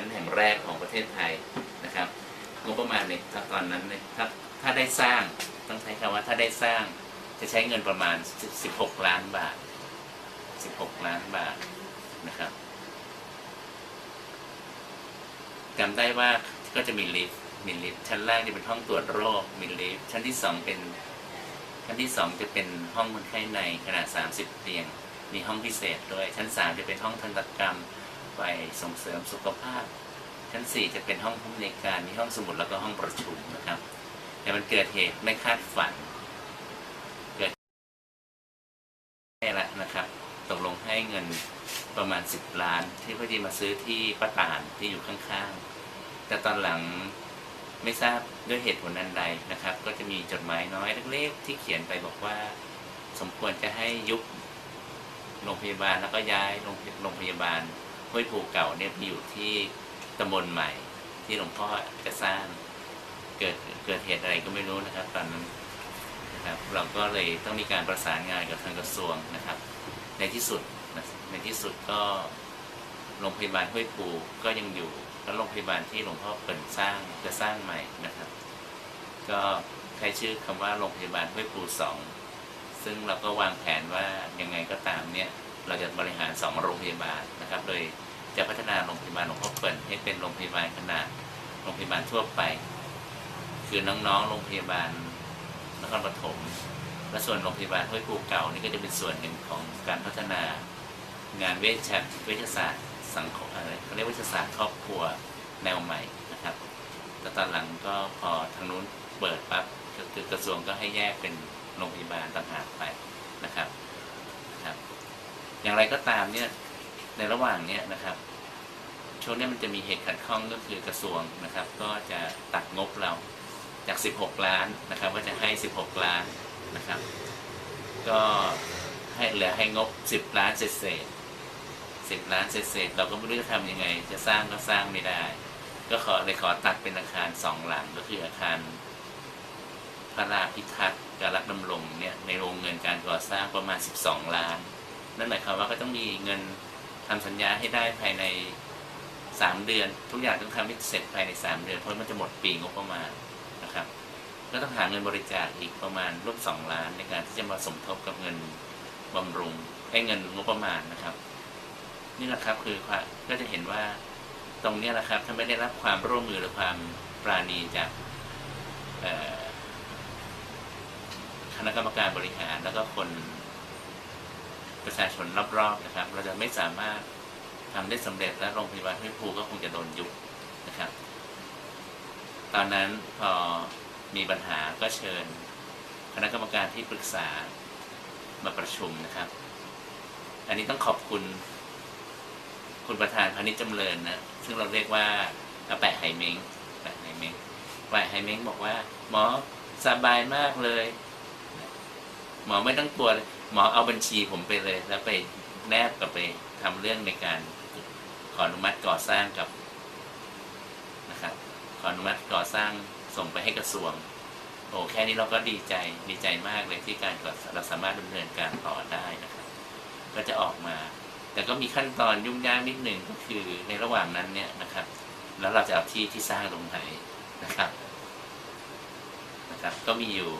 นแห่งแรกของประเทศไทยนะครับงบประมาณในตอนนั้นเนี่ยถ้าถ้าได้สร้างต้องใช้คำว่าถ้าได้สร้างจะใช้เงินประมาณ 16 ล้านบาท 16 ล้านบาทนะครับจำได้ว่าก็จะมีลิฟต์มีลิฟต์ชั้นล่างจะเป็นห้องตรวจโรคมีลิฟต์ชั้นที่สองเป็นชั้นที่สองจะเป็นห้องคนไข้ในขนาด 30 เตียง มีห้องพิเศษด้วยชั้นสามจะเป็นห้องทันตกรรม ฝ่ายส่งเสริมสุขภาพ ชั้นสี่จะเป็นห้องผู้อำนวยการมีห้องสมุดแล้วก็ห้องประชุมนะครับ แต่มันเกิดเหตุไม่คาดฝัน เกิดแค่ละนะครับ ตกลงให้เงินประมาณ 10 ล้าน ที่พอดีมาซื้อที่ป้าตานที่อยู่ข้างๆ แต่ตอนหลังไม่ทราบด้วยเหตุผลอันใดนะครับ ก็จะมีจดหมายน้อยเล็กๆที่เขียนไปบอกว่า สมควรจะให้ยุบโรงพยาบาลแล้วก็ย้ายโรงโรงพยาบาล ห้วยภูเก่าเนี่ยไปอยู่ที่ตำบลใหม่ ที่หลวงพ่อจะสร้างเกิดเกิดเหตุอะไรก็ไม่รู้นะครับ ตอนนั้นนะครับเราก็เลยต้องมีการประสานงานกับทางกระทรวงนะครับ ในที่สุดในที่สุดก็โรงพยาบาลห้วยภูก็ยังอยู่แล้วโรงพยาบาลที่หลวงพ่อเปิดสร้างจะสร้างใหม่นะครับ ก็ใช้ชื่อคำว่าโรงพยาบาลห้วยภูสองซึ่งเราก็วางแผนว่ายังไงก็ตามเนี่ย เราจะบริหารสองโรงพยาบาลนะครับ โดยจะพัฒนาโรงพยาบาลหลวงพ่อเปิดให้เป็นโรงพยาบาลขนาดโรงพยาบาลทั่วไป คือน้องๆ โรงพยาบาลนครปฐมและส่วนโรงพยาบาลห้วยภูเก่านี่ก็จะเป็นส่วนหนึ่งของการพัฒนางานเวชเวชศาสตร์สังคมอะไรเขาเรียกเวชศาสตร์ครอบครัวแนวใหม่นะครับแต่ตอนหลังก็พอทางนู้นเปิดปั๊บก็คือกระทรวงก็ให้แยกเป็นโรงพยาบาลต่างหากไปนะครับ อย่างไรก็ตามเนี่ยในระหว่างเนี้ยนะครับช่วงนี้มันจะมีเหตุขัดข้องก็คือกระทรวงนะครับ ก็จะตัดงบเราจาก 16 ล้านนะครับ ก็จะให้ 16 ล้านนะครับ ก็ให้เหลือให้งบ 10 ล้านเศษเศษ10ล้านเศษเศษเราก็ไม่รู้จะทำยังไง จะสร้างก็สร้างไม่ได้ ก็ขอเลยขอตัดเป็นอาคารสองหลังก็คืออาคารพระราพิทักษ์การรักดำรงเนี่ยในโรงเงินการก่อสร้างประมาณ 12 ล้าน นั่นหมายความว่าก็ต้องมีเงินทำสัญญาให้ได้ภายใน 3 เดือน ทุกอย่างต้องทำให้เสร็จภายใน 3 เดือน เพราะมันจะหมดปีงบประมาณนะครับ ก็ต้องหาเงินบริจาคอีกประมาณร่วม2ล้านในการที่จะมาสมทบกับเงินบำรุงให้เงินงบประมาณนะครับ นี่แหละครับคือก็จะเห็นว่าตรงนี้แหละครับถ้าไม่ได้รับความร่วมมือหรือความปราณีจากคณะกรรมการบริหารแล้วก็คน ประชาชนรอบๆนะครับ เราจะไม่สามารถทำได้สำเร็จและโรงพยาบาลห้วยภูก็คงจะโดนยุบนะครับ ตอนนั้นพอมีปัญหาก็เชิญ คณะกรรมการที่ปรึกษามาประชุมนะครับ อันนี้ต้องขอบคุณคุณประธานพานิชจำเริญนะ ซึ่งเราเรียกว่าอาแปะไหเม้งแปะไหเม้งแปะไหเม้งบอกว่า หมอสบายมากเลย หมอไม่ต้องกลัวเลย หมอเอาบัญชีผมไปเลย แล้วไปแนบกับไปทำเรื่องในการขออนุมัติก่อสร้างกับนะครับ ขออนุมัติก่อสร้างส่งไปให้กระทรวง โอ้แค่นี้เราก็ดีใจดีใจมากเลยที่การเราสามารถดำเนินการต่อได้นะครับ ก็จะออกมา แต่ก็มีขั้นตอนยุ่งยากนิดหนึ่งก็คือในระหว่างนั้นเนี่ยนะครับ แล้วเราจะเอาที่ที่สร้างตรงไหนนะครับนะครับ ก็มีอยู่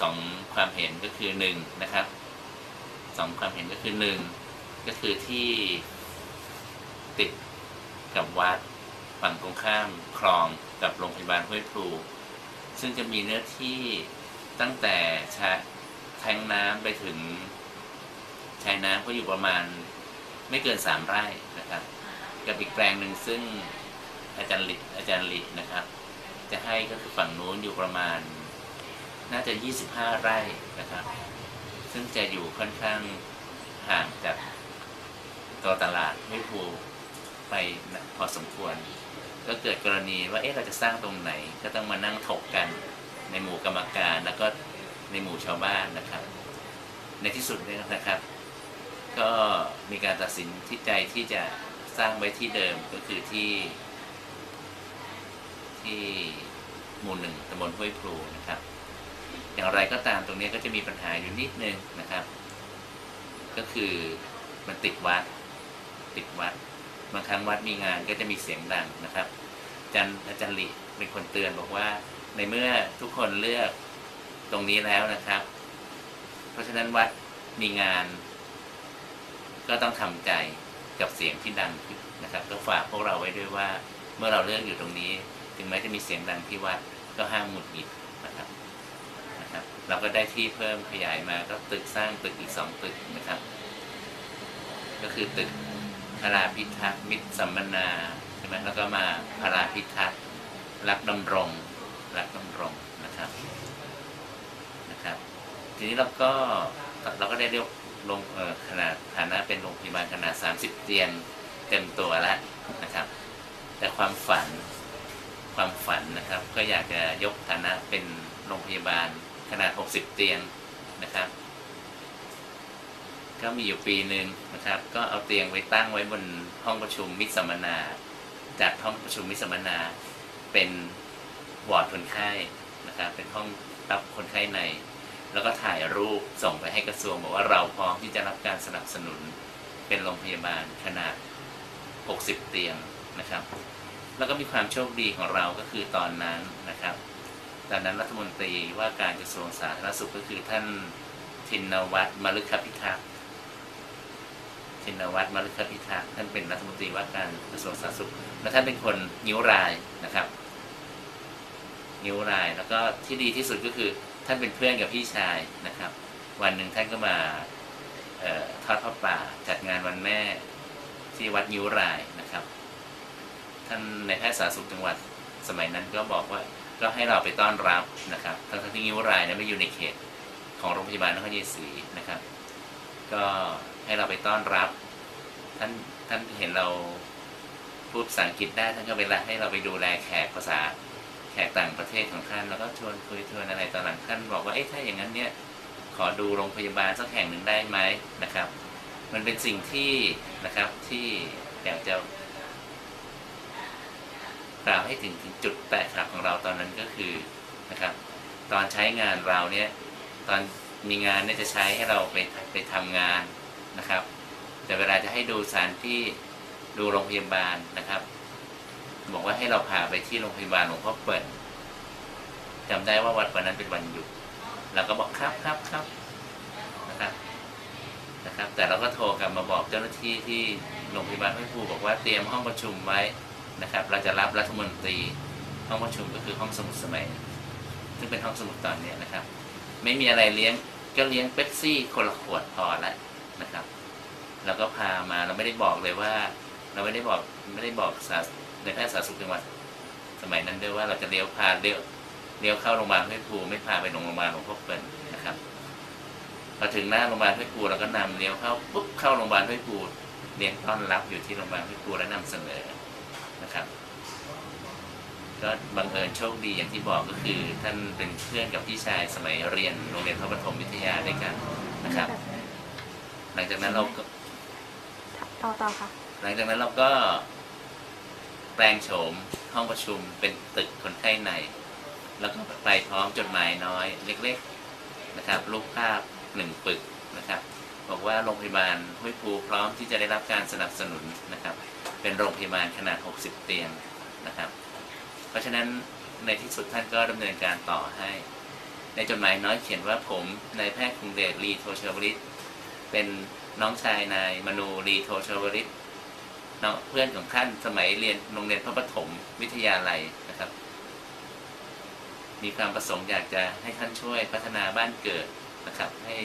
สองความเห็นก็คือหนึ่งนะครับ สองความเห็นก็คือหนึ่งก็คือที่ติดกับวัดฝั่งตรงข้ามคลองกับโรงพยาบาลห้วยพลูซึ่งจะมีเนื้อที่ตั้งแต่ชาแทงน้ำไปถึงชายน้ำก็อยู่ประมาณไม่เกินสามไร่นะครับกับอีกแปลงหนึ่งซึ่งอาจารย์ลิอาจารย์ลินะครับ จะให้ก็คือฝั่งนู้นอยู่ประมาณ น่าจะ 25 ไร่นะครับ ซึ่งจะอยู่ค่อนข้างห่างจากตัวตลาดไม่ภูไปพอสมควร ก็เกิดกรณีว่าเอ๊ะเราจะสร้างตรงไหน ก็ต้องมานั่งถกกันในหมู่กรรมการแล้วก็ในหมู่ชาวบ้านนะครับ ในที่สุดเนี่ยนะครับ ก็มีการตัดสินที่ใจที่จะสร้างไว้ที่เดิมก็คือที่ที่หมู่หนึ่งตำบลห้วยพลูนะครับ อย่างไรก็ตามตรงนี้ก็จะมีปัญหาอยู่นิดนึงนะครับ ก็คือมันติดวัด ติดวัดบางครั้งวัดมีงานก็จะมีเสียงดังนะครับอาจารย์อาจารย์หลีเป็นคนเตือนบอกว่า ในเมื่อทุกคนเลือกตรงนี้แล้วนะครับ เพราะฉะนั้นวัดมีงาน ก็ต้องทำใจกับเสียงที่ดังนนะครับก็ฝากพวกเราไว้ด้วยว่า เมื่อเราเลือกอยู่ตรงนี้ ถึงแม้จะมีเสียงดังที่วัดก็ห้ามหงุดหงิดนะครับ นะครับเราก็ได้ที่เพิ่มขยายมาก็ตึกสร้างตึกอีกสองตึกนะครับ ก็คือตึกพราพิทักษ์มิตรสัมมนาใช่ไหมแล้วก็มาพราพิทักษ์รักดำรงรักดำรงนะครับนะครับ ทีนี้เราก็เราก็ได้เรียกลงเอ่อขนาดฐานะเป็นโรงพยาบาลขนาด 30 เตียงเต็มตัวแล้วนะครับ แต่ความฝันความฝันนะครับ ก็อยากจะยกฐานะเป็นโรงพยาบาล ขนาด 60 เตียงนะครับ ก็มีอยู่ปีหนึ่งนะครับ ก็เอาเตียงไว้ตั้งไว้บนห้องประชุมมิตรสัมมนาจัดห้องประชุมมิตรสัมมนา เป็นวอร์ดคนไข้นะครับ เป็นห้องรับคนไข้ใน แล้วก็ถ่ายรูปส่งไปให้กระทรวงบอกว่าเราพร้อมที่จะรับการสนับสนุนเป็นโรงพยาบาลขนาด 60 เตียงนะครับ แล้วก็มีความโชคดีของเราก็คือตอนนั้นนะครับ ตอนนั้นรัฐมนตรีว่าการกระทรวงสาธารณสุขก็คือท่านทินวัตรมฤคพิทักษ์ชินวัตรมฤคพิทักษ์ท่านเป็นรัฐมนตรีว่าการกระทรวงสาธารณสุข และท่านเป็นคนนิ้วรายนะครับ นิ้วรายแล้วก็ที่ดีที่สุดก็คือท่านเป็นเพื่อนกับพี่ชายนะครับ วันหนึ่งท่านก็มาออทอดพระป่าจัดงานวันแม่ที่วัดนิ้วรายนะครับ ท่านในแพทย์สาธารณสุขจังหวัดสมัยนั้นก็บอกว่า ก็ให้เราไปต้อนรับนะครับทั้งที่นิ้วรายนี่ยไม่อยู่ในเขตของโรงพยาบาลนครชัยศรีนะครับ ก็ให้เราไปต้อนรับ ท่านท่านเห็นเราพูดภาษาอังกฤษได้ท่านก็เวลาให้เราไปดูแลแขกภาษาแขกต่างประเทศของท่านแล้วก็ชวนคุยชวนอะไรตอนหลังท่านบอกว่าเอ๊ะถ้าอย่างนั้นเนี่ยขอดูโรงพยาบาลสักแห่งหนึ่งได้ไหมนะครับ มันเป็นสิ่งที่นะครับที่อยากจะ กล่าวให้ถึงถึงจุดแตกหักของเราตอนนั้นก็คือนะครับ ตอนใช้งานเราเนี่ยตอนมีงานเนี่ยจะใช้ให้เราไปไปทำงานนะครับ แต่เวลาจะให้ดูสานที่ดูโรงพยาบาลนะครับ บอกว่าให้เราพาไปที่โรงพยาบาลหลวงพ่อเปิดจำได้ว่าวันวันนั้นเป็นวันหยุดเราก็บอกครับครับครับนะครับนะครับ แต่เราก็โทรกลับมาบอกเจ้าหน้าที่ที่โรงพยาบาลห้วยภูบอกว่าเตรียมห้องประชุมไว้ นะครับ เราจะรับรัฐมนตรีห้องประชุมก็คือห้องสมุดสมัย ซึ่งเป็นห้องสมุดตอนนี้นะครับ ไม่มีอะไรเลี้ยงก็เลี้ยงเป๊ปซี่คนละขวดพอแล้วนะครับเราก็พามาเราไม่ได้บอกเลยว่า เราไม่ได้บอกไม่ได้บอกสาในแพทย์สาธารณสุขจังหวัดสมัยนั้นด้วยว่าเราจะเลี้ยวพาเลี้ยวเลี้ยวเข้าโรงพยาบาลห้วยภูไม่พาไปโรงพยาบาลหลวงพ่อเปิ่นนะครับพอถึงหน้าโรงพยาบาลห้วยภูเราก็นำเลี้ยวเข้าปุ๊บเข้าโรงพยาบาลห้วยภูเลี้ยงต้อนรับอยู่ที่โรงพยาบาลห้วยภูและนำเสนอ นะครับ ก็บังเอิญโชคดีอย่างที่บอกก็คือ ท่านเป็นเพื่อนกับพี่ชายสมัยเรียนโรงเรียนพระปฐมวิทยาด้วยกันนะครับ หลังจากนั้นเราก็ต่อต่อค่ะ หลังจากนั้นเราก็แปลงโฉมห้องประชุมเป็นตึกคนไข้ใน แล้วก็ไปพร้อมจดหมายน้อยเล็กๆนะครับรูปภาพหนึ่งปึกนะครับ บอกว่าโรงพยาบาลห้วยภูพร้อมที่จะได้รับการสนับสนุนนะครับ เป็นโรงพยาบาลขนาด 60 เตียงนะครับ เพราะฉะนั้นในที่สุดท่านก็ดำเนินการต่อให้ ในจดหมายน้อยเขียนว่าผมนายแพทย์คงเดชลีโทชวริตเป็นน้องชายนายมนูลีโทชวริตเพื่อนของท่านสมัยเรียนโรงเรียนพระปฐมวิทยาลัยนะครับ มีความประสงค์อยากจะให้ท่านช่วยพัฒนาบ้านเกิดนะครับ ให้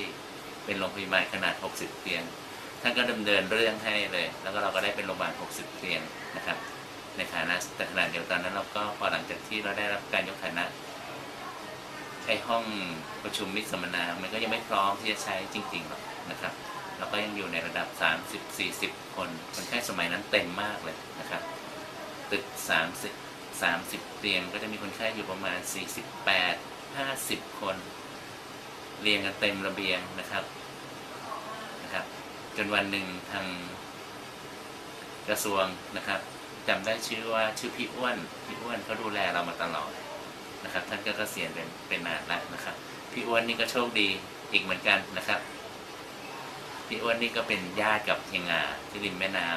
เป็นโรงพยาบาลขนาด 60 เตียงานก็ดำเนินเรื่องให้เลย แล้วก็เราก็ได้เป็นโรงพยาบาล 60 เตียงนะครับ ในฐานะแต่ขณะเดียวกันนั้นเราก็พอหลังจากที่เราได้รับการยกฐานะไอห้องประชุมมิตรสัมมนา มันก็ยังไม่พร้อมที่จะใช้จริงๆหรอกนะครับ เราก็ยังอยู่ในระดับ 30-40 คน คนแค่สมัยนั้นเต็มมากเลยนะครับ ตึก 30 30 เตียงก็จะมีคนไข้อยู่ประมาณ 48 50 คน เรียงกันเต็มระเบียงนะครับ จนวันหนึ่งทางกระทรวงนะครับจำได้ชื่อว่าชื่อพี่อ้วนพี่อ้วนเขาดูแลเรามาตลอดนะครับ ท่านก็เกษียณเป็นเป็นนานแล้วนะครับ พี่อ้วนนี่ก็โชคดีอีกเหมือนกันนะครับ พี่อ้วนนี่ก็เป็นญาติกับเฮียงาที่ริมแม่น้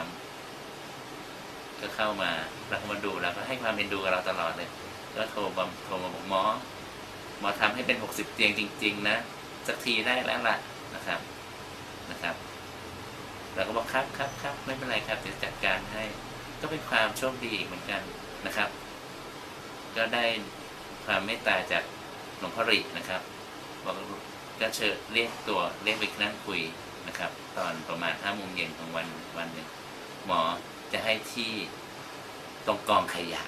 ำก็เข้ามาแล้วก็มาดูแล้วก็ให้ความเอ็นดูกับเราตลอดเลย ก็โทรมาโทรมาบอกหมอหมอทำให้เป็นหกสิบเตียงจริง ๆ นะสักทีได้แล้วล่ะนะครับนะครับ เราก็บอกครับครับครับไม่เป็นไรครับจะจัดการให้ ก็เป็นความโชคดีอีกเหมือนกันนะครับ ก็ได้ความเมตตาจากหลวงพ่อรินะครับบอกก็เชิญเรียกตัวเรียกไปนั่งคุยนะครับ ตอนประมาณห้าโมงเย็นของวันวันหนึ่งหมอจะให้ที่ตรงกองขยะ